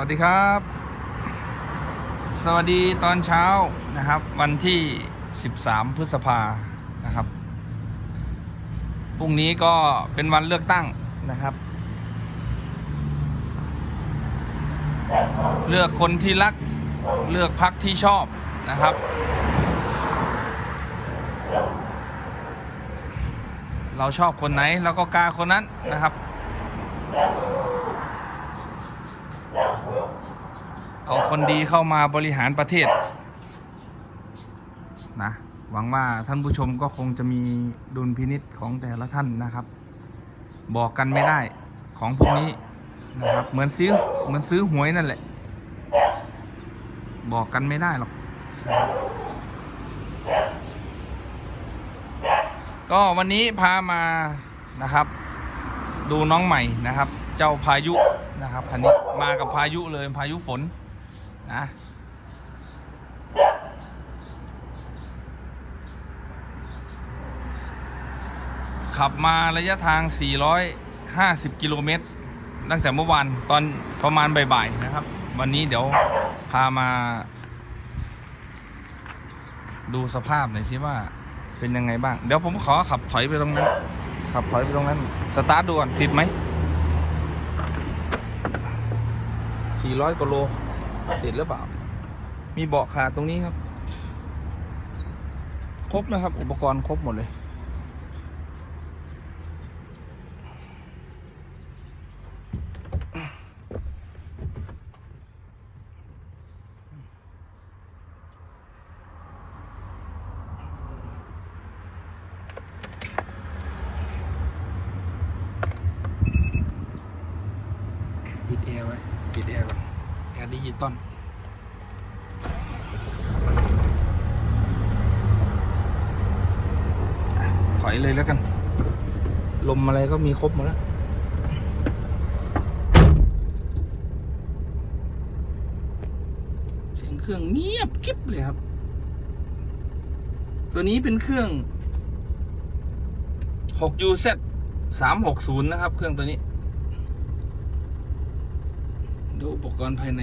วัสดีครับ สวัสดีตอนเช้านะครับ วันที่ 13 พฤษภานะครับพรุ่งนี้ก็เป็นวันเลือกตั้งนะครับ เลือกคนที่รักเลือกพักที่ชอบนะครับ เราชอบคนไหนเราก็กาคนนั้นนะครับ เอาคนดีเข้ามาบริหารประเทศนะหวังว่าท่านผู้ชมก็คงจะมีดุลพินิษของแต่ละท่านนะครับ บอกกันไม่ได้ของพวกนี้นะครับเหมือนซื้อเหมือนซื้อหวยนั่นแหละ บอกกันไม่ได้หรอก ก็วันนี้พามานะครับ ดูน้องใหม่นะครับ เจ้าพายุนะครับคันนี้มากับพายุเลยพายุฝน นะขับมาระยะทาง 450 กิโลเมตร ตั้งแต่เมื่อวานตอนประมาณบ่ายๆนะครับ วันนี้เดี๋ยวพามา ดูสภาพหน่อยสิว่าเป็นยังไงบ้าง เดี๋ยวผมขอขับถอยไปตรงนั้น ขับถอยไปตรงนั้น สตาร์ทดูก่อนติดไหม 400กว่าโล ติดหรือเปล่า มีเบาะขาดตรงนี้ครับ ครบนะครับ อุปกรณ์ครบหมดเลย ปิดแอร์ไว้ ปิดแอร์ก่อนแอร์ดิจิตอลถอยเลยแล้วกัน ลมอะไร ก็มีครบหมดแล้วเสียงเครื่องเงียบกริบเลยครับ ตัวนี้เป็นเครื่อง 6UZ 360 นะครับ เครื่องตัวนี้เดี๋ยวอุปกรณ์ภายใน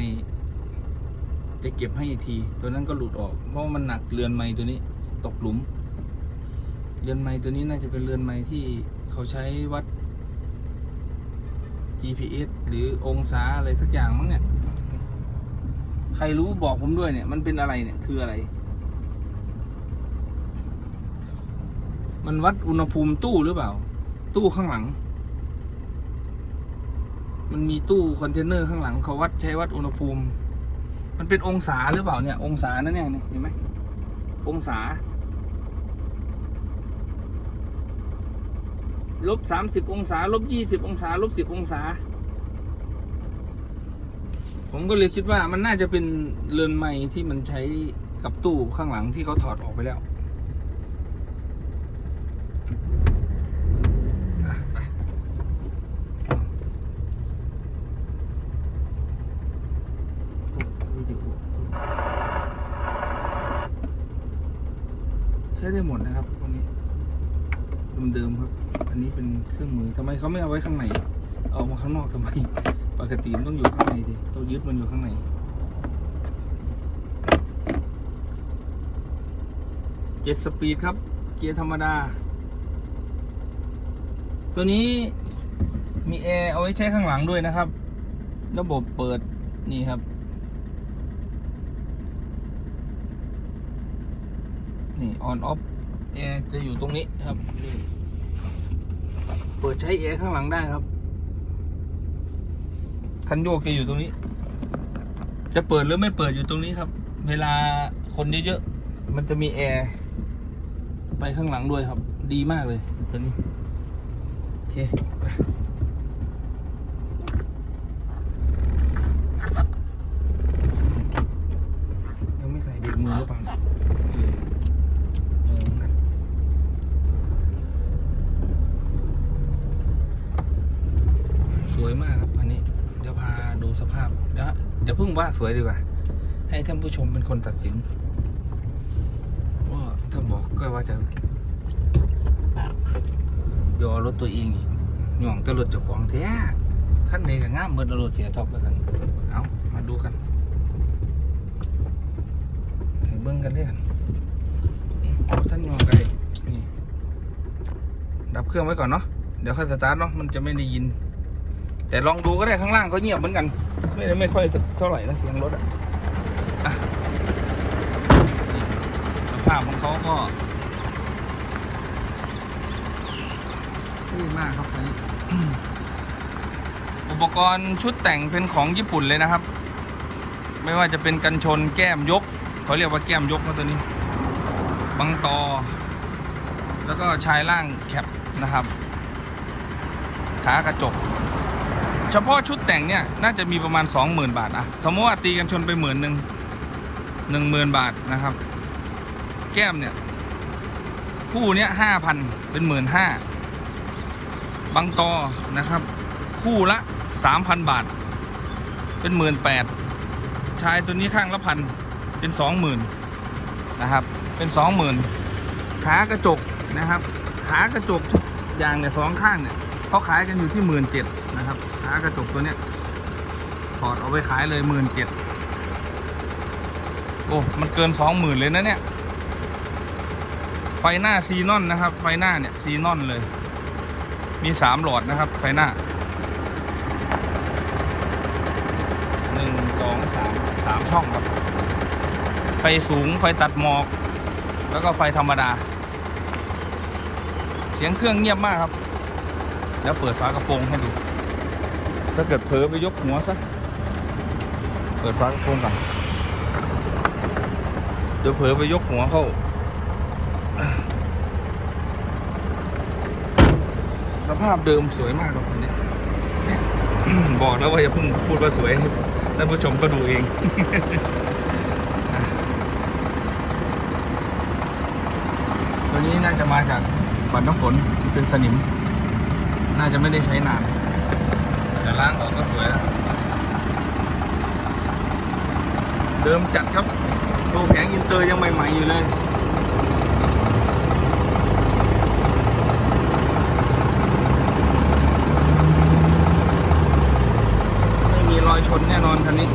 จะเก็บให้อีกที ตัวนั้นก็หลุดออก เพราะมันหนักเรือนไม้ตัวนี้ ตกหลุม เรือนไม้ตัวนี้น่าจะเป็นเรือนไม้ที่ เขาใช้วัด GPS หรือองศาอะไรสักอย่างมั้งเนี่ย ใครรู้บอกผมด้วยเนี่ย มันเป็นอะไรเนี่ย คืออะไร มันวัดอุณหภูมิตู้หรือเปล่า ตู้ข้างหลัง มันมีตู้คอนเทนเนอร์ข้างหลังเขาวัดใช้วัดอุณหภูมิ มันเป็นองศาหรือเปล่าเนี่ย องศานั่นเนี่ยเห็นไหมองศา ลบสามสิบองศา ลบยี่สิบองศา ลบสิบองศา ผมก็เลยคิดว่ามันน่าจะเป็นเรือนไม้ที่มันใช้กับตู้ข้างหลังที่เขาถอดออกไปแล้วใช้ได้หมดนะครับ เดิมๆครับ อันนี้เป็นเครื่องมือทำไมเขาไม่เอาไว้ข้างในเอามาข้างนอกทำไม ปกติมันต้องอยู่ข้างในดิตัวยึดมันอยู่ข้างในเจ็ดสปีดครับ เกียร์ธรรมดา ตัวนี้มีแอร์เอาไว้ใช้ข้างหลังด้วยนะครับ ระบบเปิดนี่ครับ นี่ on off แอร์จะอยู่ตรงนี้ครับนี่ เปิดใช้แอร์ข้างหลังได้ครับ คันโยกจะอยู่ตรงนี้ จะเปิดหรือไม่เปิดอยู่ตรงนี้ครับ เวลาคนเยอะๆมันจะมีแอร์ไปข้างหลังด้วยครับ ดีมากเลยตัวนี้ โอเคไปยังไม่ใส่เบรกมือหรือเปล่าเนี่ยเออเอองั้นสวยมากครับอันนี้ เดี๋ยวพาดูสภาพ เดี๋ยวเดี๋ยวเพิ่งว่า สวยดีกว่า ให้ท่านผู้ชมเป็นคนตัดสิน ว่าถ้าบอกก็ว่าจะยอรถตัวเองอีกหย่องต่รถเจ้าของแท้ขั้นใดกับง่ามเบิดเอาโรดเสียท็อปกันเอามาดูกันให้เบิ้งกันเลยกันท่านยองไกลนี่ดับเครื่องไว้ก่อนเนาะเดี๋ยวค่อยสตาร์ทเนาะมันจะไม่ได้ยิน แต่ลองดูก็ได้ข้างล่างก็เงียบเหมือนกัน ไม่ได้ไม่ค่อยเท่าไหร่นะเสียงรถอะสภาพของเขาก็ดีมากครับอันนี้อุปกรณ์ชุดแต่งเป็นของญี่ปุ่นเลยนะครับ ไม่ว่าจะเป็นกันชนแก้มยกเขาเรียกว่าแก้มยกนะตัวนี้ บังตอ แล้วก็ชายล่างแคปนะครับขากระจก เฉพาะชุดแต่งเนี่ยน่าจะมีประมาณ 20,000 บาทอะสมมติว่าตีกันชนไปหมื่นหนึ่งหนึ่งหมื่นบาทนะครับ แก้มเนี่ย คู่เนี้ยห้าพันเป็นหมื่นห้าบังตอนะครับ คู่ละสามพันบาท เป็นหมื่นแปดชายตัวนี้ข้างละพันเป็นสองหมื่นนะครับ เป็นสองหมื่นขากระจกนะครับ ขากระจกทุกอย่างเนี่ยสองข้างเนี่ยเขาขายกันอยู่ที่หมื่นเจ็ด นะครับขากระจกตัวเนี้ยถอดเอาไปขายเลยหมื่นเจ็ดโอ้ มันเกินสองหมื่นเลยนะเนี่ย ไฟหน้าซีนอนนะครับ ไฟหน้าเนี่ยซีนอนเลย มีสามหลอดนะครับ ไฟหน้าหนึ่งสองสามสามช่องครับ ไฟสูงไฟตัดหมอก แล้วก็ไฟธรรมดา เสียงเครื่องเงียบมากครับ แล้วเปิดฝากระโปรงให้ดู ถ้าเกิดเผลอไปยกหัวซะเปิดฝากระโปรงก่อนเดี๋ยวเผลอไปยกหัวเข้าสภาพเดิมสวยมากครับคนนี้เนี่ยบอกแล้วว่าอย่าเพิ่งพูดว่าสวยท่านผู้ชมก็ดูเอง ตัวนี้น่าจะมาจากบันน้ำฝนเป็นสนิม น่าจะไม่ได้ใช้นาน ล้างออกก็สวยแล้วเดิมจัดครับตัวแผงอินเตอร์ยังใหม่ ๆ อยู่เลยไม่มีรอยชนแน่นอนคันนี้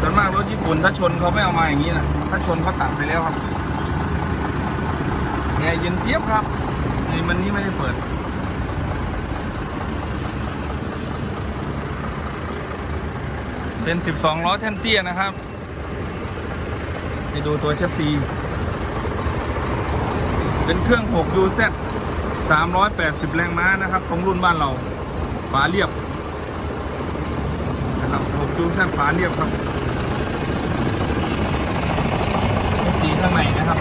ส่วนมากรถญี่ปุ่นถ้าชนเขาไม่เอามาอย่างนี้นะถ้าชนเขาตัดไปแล้วครับแอร์เย็นเจี๊ยบครับในมันนี้ไม่ได้เปิด เป็น 12 ล้อแท่นเตี้ยนะครับ ไปดูตัวเชสซี เป็นเครื่อง 6 UZ 380 แรงม้านะครับ ของรุ่นบ้านเราฝาเรียบนะครับ6 UZ ฝาเรียบครับเชสซีข้างในนะครับ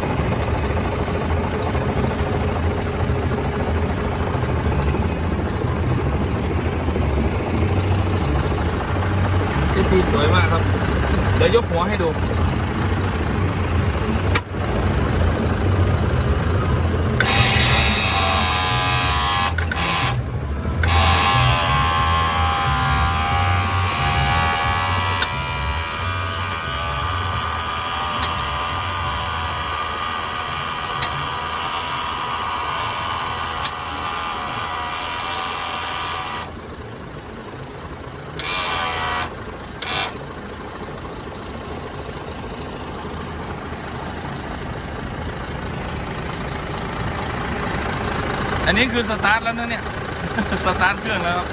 เชสซีสวยมากครับ เดี๋ยวยกหัวให้ดู นี้คือสตาร์ทแล้วนะเนี่ย สตาร์ทเครื่องแล้วครับ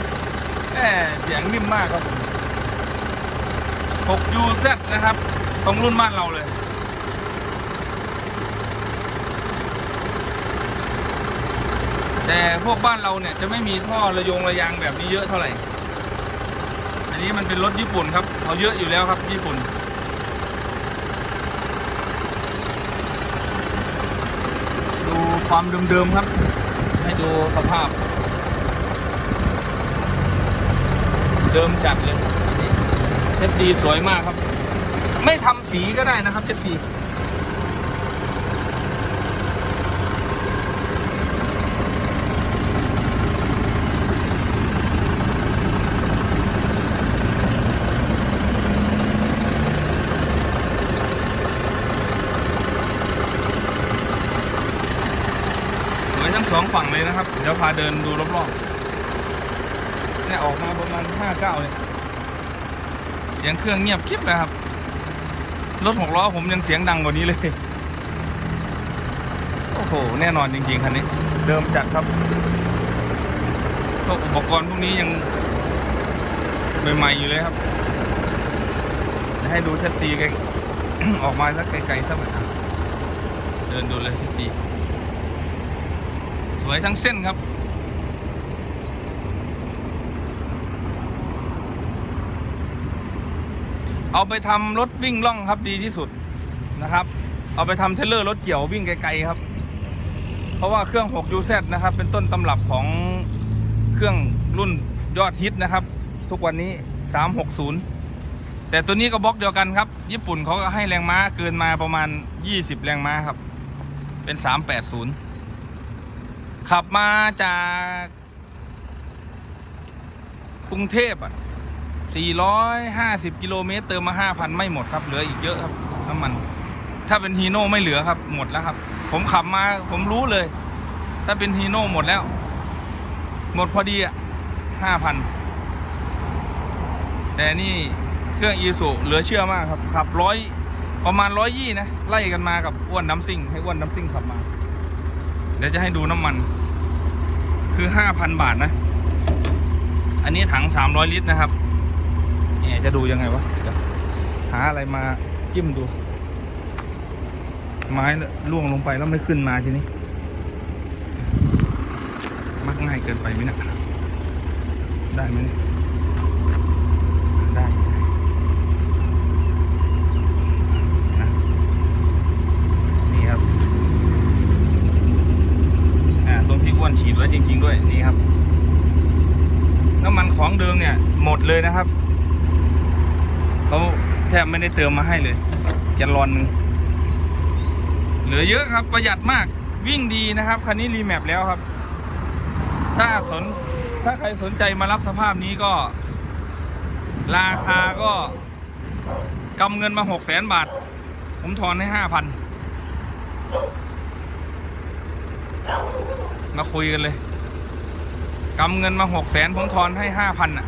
แหมเสียงนิ่มมากครับ6 UZ นะครับ ตรงรุ่นบ้านเราเลย แต่พวกบ้านเราเนี่ยจะไม่มีท่อระยงระยางแบบนี้เยอะเท่าไหร่ อันนี้มันเป็นรถญี่ปุ่นครับเขาเยอะอยู่แล้วครับญี่ปุ่นดูความเดิมๆครับ ดูสภาพ เดิมจัดเลยเจสซีสวยมากครับ ไม่ทำสีก็ได้นะครับเจสซี สองฝั่งเลยนะครับ เดี๋ยวพาเดินดูรอบๆเนี่ยออกมาประมาณห้าเก้าเนี่ยเสียงเครื่องเงียบคลิปเลยครับ รถหกล้อผมยังเสียงดังกว่านี้เลย โอ้โห แน่นอนจริงๆคันนี้ เดิมจัดครับพวกอุปกรณ์พวกนี้ยังใหม่ๆอยู่เลยครับจะให้ดูแชสซีไกลออกมาสักไกลๆสักหน่อยเดินดูเลยแชสซี สวยทั้งเส้นครับ เอาไปทำรถวิ่งล่องครับดีที่สุดนะครับ เอาไปทำเทรลเลอร์รถเกี่ยววิ่งไกลๆครับ เพราะว่าเครื่อง 6UZ นะครับ เป็นต้นตำรับของเครื่องรุ่นยอดฮิตนะครับ ทุกวันนี้ 360 แต่ตัวนี้ก็บล็อกเดียวกันครับ ญี่ปุ่นเขาก็ให้แรงม้าเกินมาประมาณ 20 แรงม้าครับ เป็น 380 ขับมาจากกรุงเทพอะ 450 กิโลเมตร เติมมา 5,000 ไม่หมดครับ เหลืออีกเยอะครับ น้ำมัน ถ้าเป็นฮีโน่ไม่เหลือครับ หมดแล้วครับ ผมขับมาผมรู้เลย ถ้าเป็นฮีโน่หมดแล้ว หมดพอดีอะ 5,000 แต่นี่เครื่องอีสุเหลือเชื่อมากครับ ขับร้อยประมาณร้อยยี่นะ ไล่กันมากับอ้วนน้ำซิ่ง ให้อ้วนน้ำซิ่งขับมา เดี๋ยวจะให้ดูน้ำมัน คือ5,000บาทนะ อันนี้ถัง300ลิตรนะครับเนี่ยจะดูยังไงวะหาอะไรมาจิ้มดู ไม้ล่วงลงไปแล้วไม่ขึ้นมาทีนี้ มักง่ายเกินไปไหมนะได้ไหมเนี่ยได้นะนี่ครับ อ่าตรงที่อ้วนฉีดไว้จริง ๆ ด้วยนี่ครับ น้ำมันของเดิมเนี่ย หมดเลยนะครับ เขาแทบ ไม่ได้เติมมาให้เลยแกลลอนหนึ่งเหลือเยอะครับประหยัดมากวิ่งดีนะครับคันนี้รีแมปแล้วครับ ถ้าสนถ้าใครสนใจมารับสภาพนี้ก็ ราคาก็กำเงินมาหกแสนบาท ผมทอนให้ห้าพันมาคุยกันเลยกำเงินมาหกแสนผมทอนให้ห้าพันอะ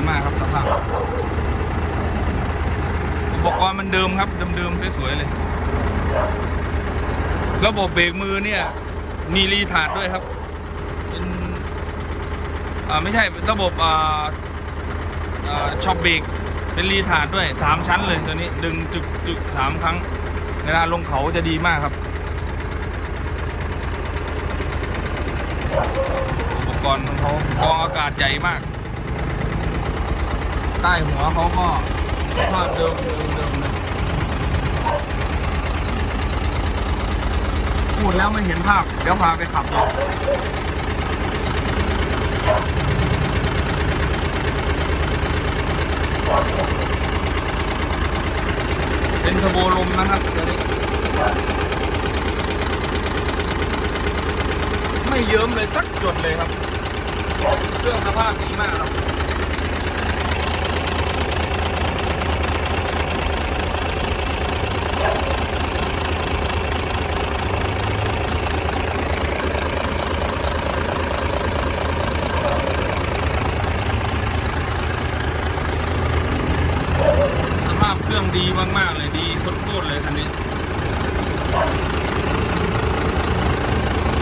วยมากครับสภาพอุปกรณ์มันเดิมครับเดิมๆสวยๆเลย ระบบเบรกมือเนี่ย มีรีทาร์ดด้วยครับ เป็นอ่าไม่ใช่ระบบอ่าอ่าช็อปเบรกเป็นรีทาร์ดด้วยสามชั้นเลยตัวนี้ดึงจึกจึกสามครั้งเวลาลงเขาจะดีมากครับ อุปกรณ์ของเขากองอากาศใหญ่มาก ใต้หัวเขาก็ภาพเดิมเดิมเดิมเลยพูดแล้วไม่เห็นภาพ เดี๋ยวพาไปขับลอเป็นเทอร์โบลมนะครับตัวนี้ไม่เยิ้มเลยสักหยดเลยครับ เครื่องสภาพดีมากครับ เครื่องดีมากๆเลยดีโคตรๆเลยคันนี้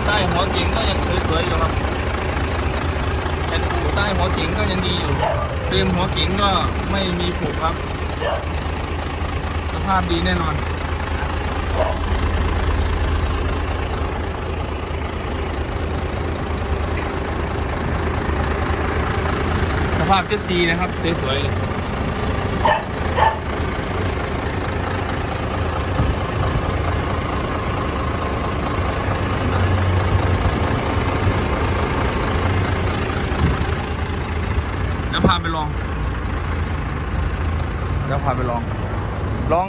ใต้หัวเก๋งก็ยังสวยๆอยู่ครับแผ่นปูใต้หัวเก๋งก็ยังดีอยู่เฟรมหัวเก๋งก็ไม่มีผุครับ สภาพดีแน่นอนสภาพเจ็ดซีนะครับสวยๆ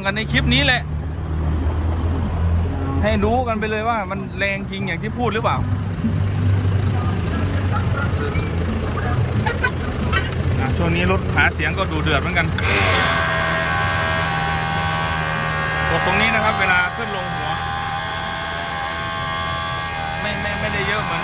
ันในคลิปนี้แหละ ให้รู้กันไปเลยว่ามันแรงจริงอย่างที่พูดหรือเปล่าช่วงนี้รถหาเสียงก็ดูเดือดเหมือนกันกดตรงนี้นะครับ เวลาขึ้นลงหัว ไม่ไม่ไม่ได้เยอะเหมือน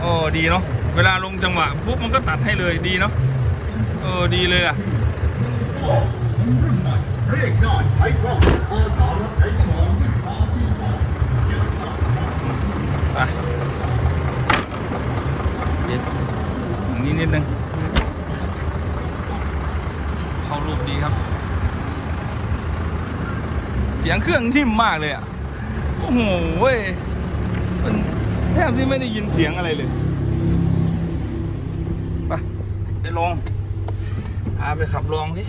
โอ้ดีเนาะเวลาลงจังหวะปุ๊บมันก็ตัดให้เลยดีเนาะเออดีเลยอะเรียกได้ใช้กล้องอาสารับใช้ของด้วยความที่ชอบเก็บสับไปเด็ดอย่างนี้นิดนึงเข้ารูปดีครับ เสียงเครื่องนิ่มมากเลยอะ โอ้โหเว้ยมัน แทบที่ไม่ได้ยินเสียงอะไรเลยไปไปลองพาไปขับลองสิ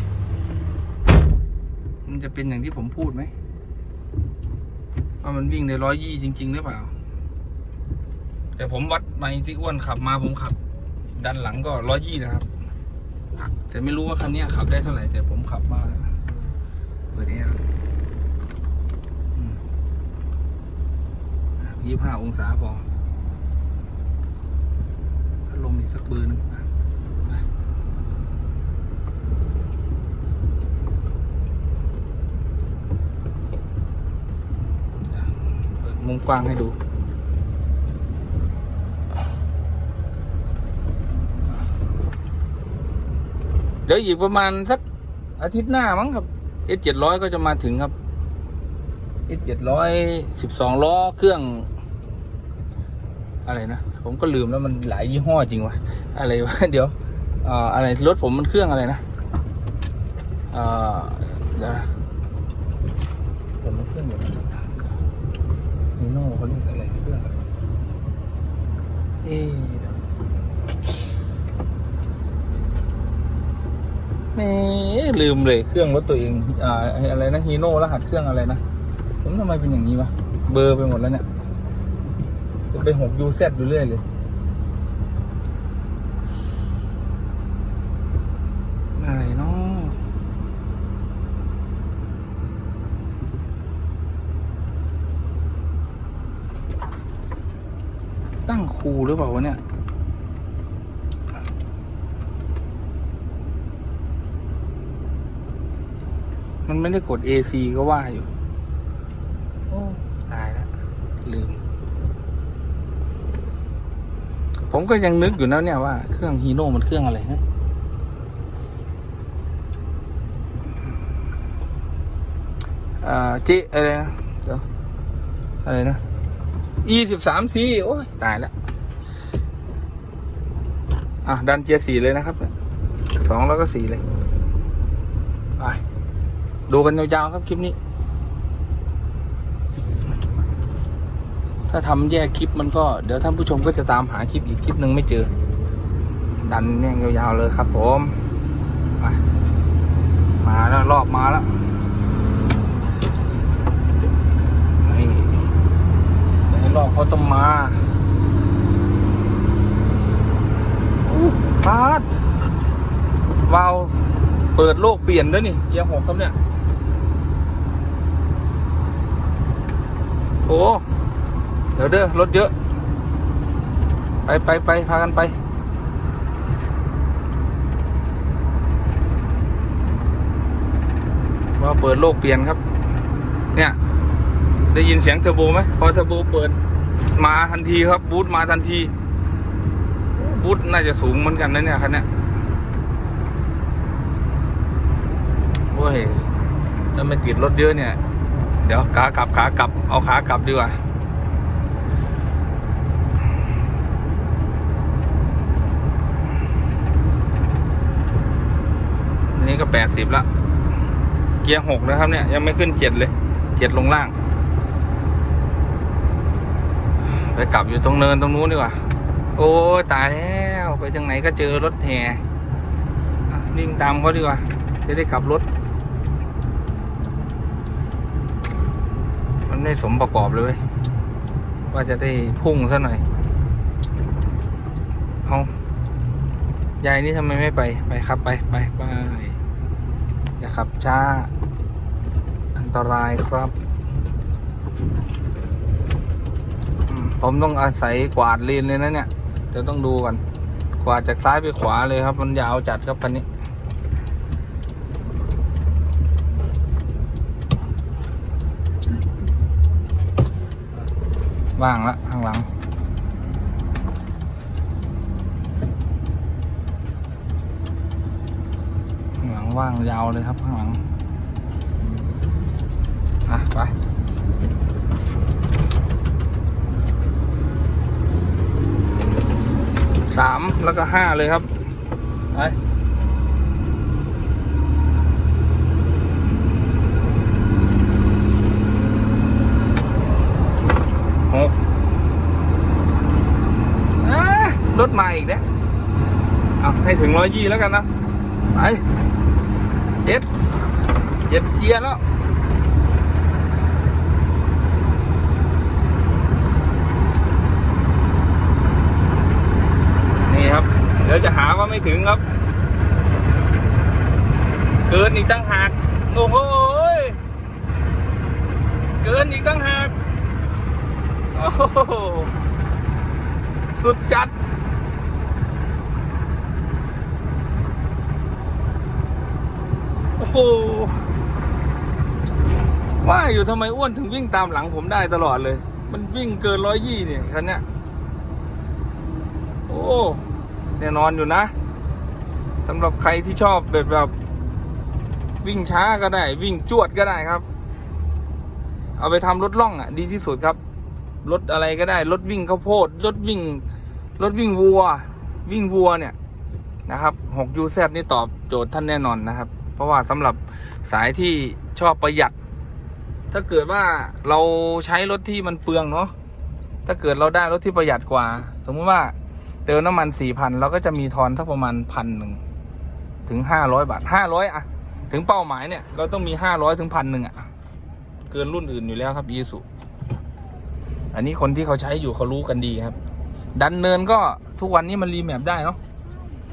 มันจะเป็นอย่างที่ผมพูดไหมว่ามันวิ่งได้ร้อยยี่จริง ๆ หรือเปล่า แต่ผมวัดไมค์ที่อ้วนขับมาผมขับ ดันหลังก็ร้อยยี่นะครับ แต่ไม่รู้ว่าคันนี้ขับได้เท่าไหร่แต่ผมขับมาเปิดแอร์ยี่ห้าองศาพอ ลมอีกสักเบอร์หนึงอะไปอะเปิดมุมกว้างให้ดูเดี๋ยวอีกประมาณสักอาทิตย์หน้ามั้งครับ S เจ็ดร้อยก็จะมาถึงครับ S เจ็ดร้อยสิบสองล้อเครื่อง อะไรนะ ผมก็ลืมแล้วมันหลายยี่ห้อจริงวะอะไรวะเดี๋ยวอะไรรถผมมันเครื่องอะไรนะเออเดี๋ยวนะผมมันเครื่องอยู่นะนีโน่เขาเรียกอะไรเครื่องอะไรเอ๊ะเดี๋ยวไม่ลืมเลยเครื่องรถตัวเองอ่าอะไรนะฮีโน่รหัสเครื่องอะไรนะผมทำไมเป็นอย่างนี้วะเบอร์ไปหมดแล้วเนี่ย จะไปหกยูเซอยู่เรื่อยเลยอะไรเนาะตั้งคูหรือเปล่าวะเนี่ยมันไม่ได้กด AC ก็ว่าอยู่ โอ้ ตายแล้ว ลืม ผมก็ยังนึกอยู่นะเนี่ยว่าเครื่องฮีโน่มันเครื่องอะไรฮะอ่าเจอะไรนะเดี๋ยวอะไรนะ E สิบสาม C โอ้ยตายแล้ว อะ ดันเจียร์สี่เลยนะครับเนี่ยสองแล้วก็สี่เลย ไป ดูกันยาวๆครับ คลิปนี้ ถ้าทำแยกคลิปมันก็เดี๋ยวท่านผู้ชมก็จะตามหาคลิปอีกคลิปหนึ่งไม่เจอ ดันเนี่ยยาวๆเลยครับผมมาแล้วรอบมาแล้วนี่รอบเขาต้องมาพาดวาวเปิดโลกเปลี่ยนด้วยนี่เกียร์หกครับเนี่ยโอ้ ดี๋ยวเด้อรถเยอะ ไปไปไปพากันไปว่าเปิดโลกเปลี่ยนครับ เนี่ย ได้ยินเสียงเทอร์โบไหมพอเทอร์โบเปิดมาทันทีครับ บูทมาทันที บูทน่าจะสูงเหมือนกันนะเนี่ยคันเนี้ยโอ้ยถ้าไม่ติดรถเยอะเนี่ย เดี๋ยวขากลับขากลับเอาขากลับดีกว่า นี้ก็แปดสิบละเกียร์หกนะครับเนี่ยยังไม่ขึ้นเจ็ดเลยเจ็ดลงล่าง ไปกลับอยู่ตรงเนินตรงนู้นดีกว่า โอ้ตายแล้วไปทางไหนก็เจอรถแห่อะวิ่งตามเขาดีกว่า จะได้กลับรถ มันไม่สมประกอบเลยเว้ยว่าจะได้พุ่งซะหน่อยเอายายนี่ทำไมไม่ไป ไปครับไปไปไป อย่าขับช้า อันตรายครับ ผมต้องอาศัยกวาดเลนเลยนะเนี่ยเดี๋ยวต้องดูก่อนกวาดจากซ้ายไปขวาเลยครับ มันยาวจัดครับคันนี้ว่างละข้างหลัง ข้างหลัง ว่างยาวเลยครับข้างหลัง อะ ไปสามแล้วก็ห้าเลยครับ ไปหกอ่ารถมาอีกแล้วเอาให้ถึงร้อยยี่แล้วกันนะ ไป เจ็ดเจ็ดเกียร์แล้วนี่ครับ เดี๋ยวจะหาว่าไม่ถึงครับ เกินอีกตั้งหากโอ้โหเกินอีกตั้งหากโอ้โหสุดจัด โอ้โหว่าอยู่ทำไมอ้วนถึงวิ่งตามหลังผมได้ตลอดเลย มันวิ่งเกินร้อยยี่เนี่ยคันเนี้ยโอ้แน่นอนอยู่นะสำหรับใครที่ชอบแบบแบบ วิ่งช้าก็ได้ วิ่งจวดก็ได้ครับ เอาไปทำรถล่องอะ ดีที่สุดครับ รถอะไรก็ได้ รถวิ่งข้าวโพด รถวิ่ง รถวิ่งวัว วิ่งวัวเนี่ยนะครับ 6 UZ นี่ตอบโจทย์ท่านแน่นอนนะครับ ราะว่าสำหรับสายที่ชอบประหยัด ถ้าเกิดว่าเราใช้รถที่มันเปลืองเนาะถ้าเกิดเราได้รถที่ประหยัดกว่า สมมติว่าเติมน้ำมันสี่พันเราก็จะมีทอนสักประมาณพันหนึ่งถึงห้าร้อยบาทห้าร้อยอะถึงเป้าหมายเนี่ยเราต้องมีห้าร้อยถึงพันหนึ่งอะเกินรุ่นอื่นอยู่แล้วครับอีสุอันนี้คนที่เขาใช้อยู่เขารู้กันดีครับ ดันเนินก็ทุกวันนี้มันรีแมปได้เนาะ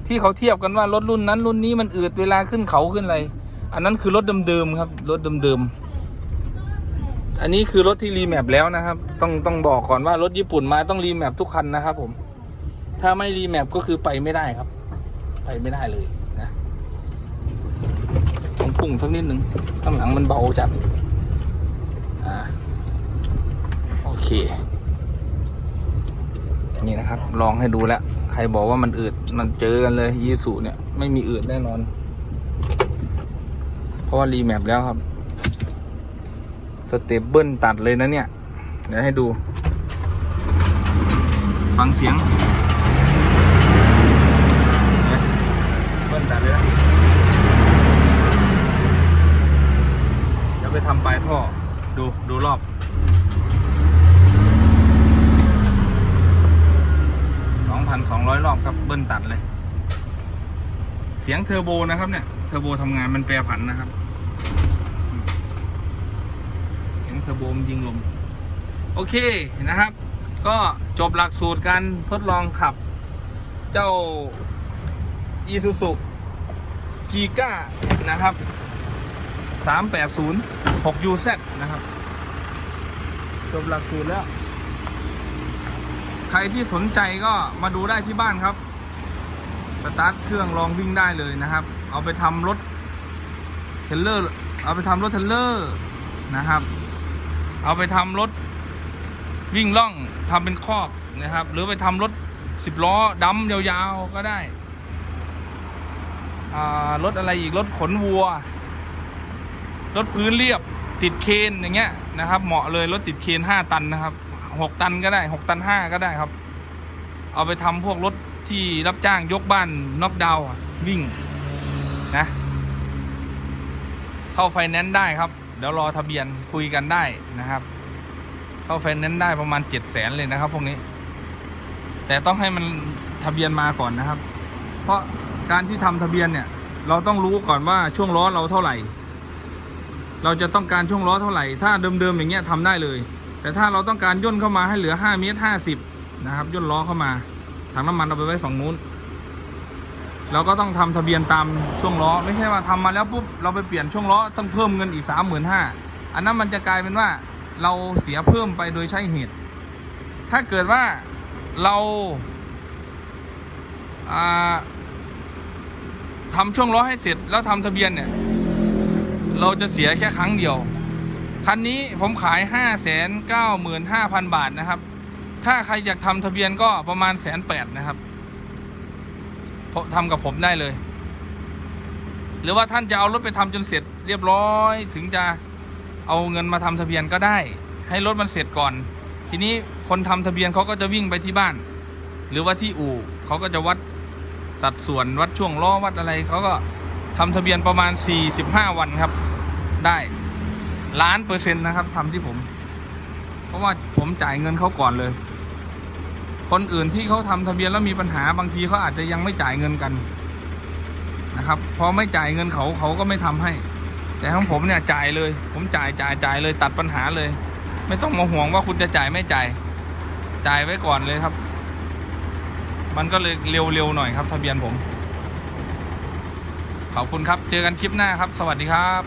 ที่เขาเทียบกันว่ารถรุ่นนั้นรุ่นนี้มันอืดเวลาขึ้นเขาขึ้นอะไร อันนั้นคือรถเดิมๆครับ รถเดิมๆอันนี้คือรถที่รีแมปแล้วนะครับ ต้องต้องบอกก่อนว่ารถญี่ปุ่นมาต้องรีแมปทุกคันนะครับ ผม ถ้าไม่รีแมปก็คือไปไม่ได้ครับ ไปไม่ได้เลยนะต้องพุ่งสักนิดหนึ่งข้างหลังมันเบาจัดอ่าโอเค นี่นะครับ ลองให้ดูแล้ว รบอกว่ามันอืดมันเจอกันเลยยีสุเนี่ย ไม่มีอืดแน่นอน เพราะว่ารีแมปแล้วครับ สเตปเบิลตัดเลยนะเนี่ย เดี๋ยวให้ดู ฟังเสียงเนี่ยเบิ้ลตัดเลยนะเดี๋ยวไปทำปลายท่อ ดูดูรอบ 2,200 รอบครับเบิ้ลตัดเลย เสียงเทอร์โบนะครับเนี่ยเทอร์โบทำงานมันแปรผันนะครับ เสียงเทอร์โบมันยิงลม โอเคนะครับ ก็จบหลักสูตรการทดลองขับ เจ้า Isuzu g ีก้านะครับ 380 6 UZ นะครับ จบหลักสูตรแล้ว ใครที่สนใจก็มาดูได้ที่บ้านครับ สตาร์ทเครื่องลองวิ่งได้เลยนะครับ เอาไปทำรถเทรลเลอร์ เอาไปทำรถเทรลเลอร์นะครับ เอาไปทำรถวิ่งล่องทำเป็นคอกนะครับ หรือไปทำรถสิบล้อดัมยาวๆก็ได้อ่ารถอะไรอีกรถขนวัว รถพื้นเรียบติดเคนอย่างเงี้ยนะครับ เหมาะเลยรถติดเคนห้าตันนะครับ หกตันก็ได้หกตันห้าก็ได้ครับ เอาไปทำพวกรถที่รับจ้างยกบ้านน็อกดาวน์วิ่งนะ เข้าไฟแนนซ์ได้ครับ เดี๋ยวรอทะเบียนคุยกันได้นะครับ เข้าไฟแนนซ์ได้ประมาณเจ็ดแสนเลยนะครับ พวกนี้ แต่ต้องให้มันทะเบียนมาก่อนนะครับ เพราะการที่ทำทะเบียนเนี่ย เราต้องรู้ก่อนว่าช่วงล้อเราเท่าไหร่ เราจะต้องการช่วงล้อเท่าไหร่ ถ้าเดิมๆอย่างเงี้ยทำได้เลย แต่ถ้าเราต้องการย่นเข้ามาให้เหลือ5เมตร50นะครับย่นล้อเข้ามาถังน้ำมันเอาไปไว้ฝั่งนู้น เราก็ต้องทำทะเบียนตามช่วงล้อ ไม่ใช่ว่าทำมาแล้วปุ๊บเราไปเปลี่ยนช่วงล้อต้องเพิ่มเงินอีกสามหมื่นห้าอันนั้นมันจะกลายเป็นว่าเราเสียเพิ่มไปโดยใช่เหตุ ถ้าเกิดว่าเราอ่าทำช่วงล้อให้เสร็จแล้วทำทะเบียนเนี่ย เราจะเสียแค่ครั้งเดียว คันนี้ผมขายห้าแสนเก้าหมื่นห้าพันบาทนะครับ ถ้าใครอยากทำทะเบียนก็ประมาณแสนแปดนะครับทำกับผมได้เลย หรือว่าท่านจะเอารถไปทำจนเสร็จเรียบร้อยถึงจะเอาเงินมาทำทะเบียนก็ได้ ให้รถมันเสร็จก่อน ทีนี้คนทำทะเบียนเขาก็จะวิ่งไปที่บ้าน หรือว่าที่อู่เขาก็จะวัดสัดส่วนวัดช่วงล้อวัดอะไรเขาก็ทำทะเบียนประมาณ 45 วันครับ ได้ ล้านเปอร์เซ็นต์นะครับทำที่ผม เพราะว่าผมจ่ายเงินเขาก่อนเลย คนอื่นที่เขาทำทะเบียนแล้วมีปัญหาบางทีเขาอาจจะยังไม่จ่ายเงินกันนะครับพอไม่จ่ายเงินเขาเขาก็ไม่ทำให้ แต่ของผมเนี่ยจ่ายเลย ผมจ่ายจ่ายจ่ายเลยตัดปัญหาเลย ไม่ต้องมาห่วงว่าคุณจะจ่ายไม่จ่าย จ่ายไว้ก่อนเลยครับ มันก็เลยเร็วๆหน่อยครับ ทะเบียนผมขอบคุณครับ เจอกันคลิปหน้าครับ สวัสดีครับ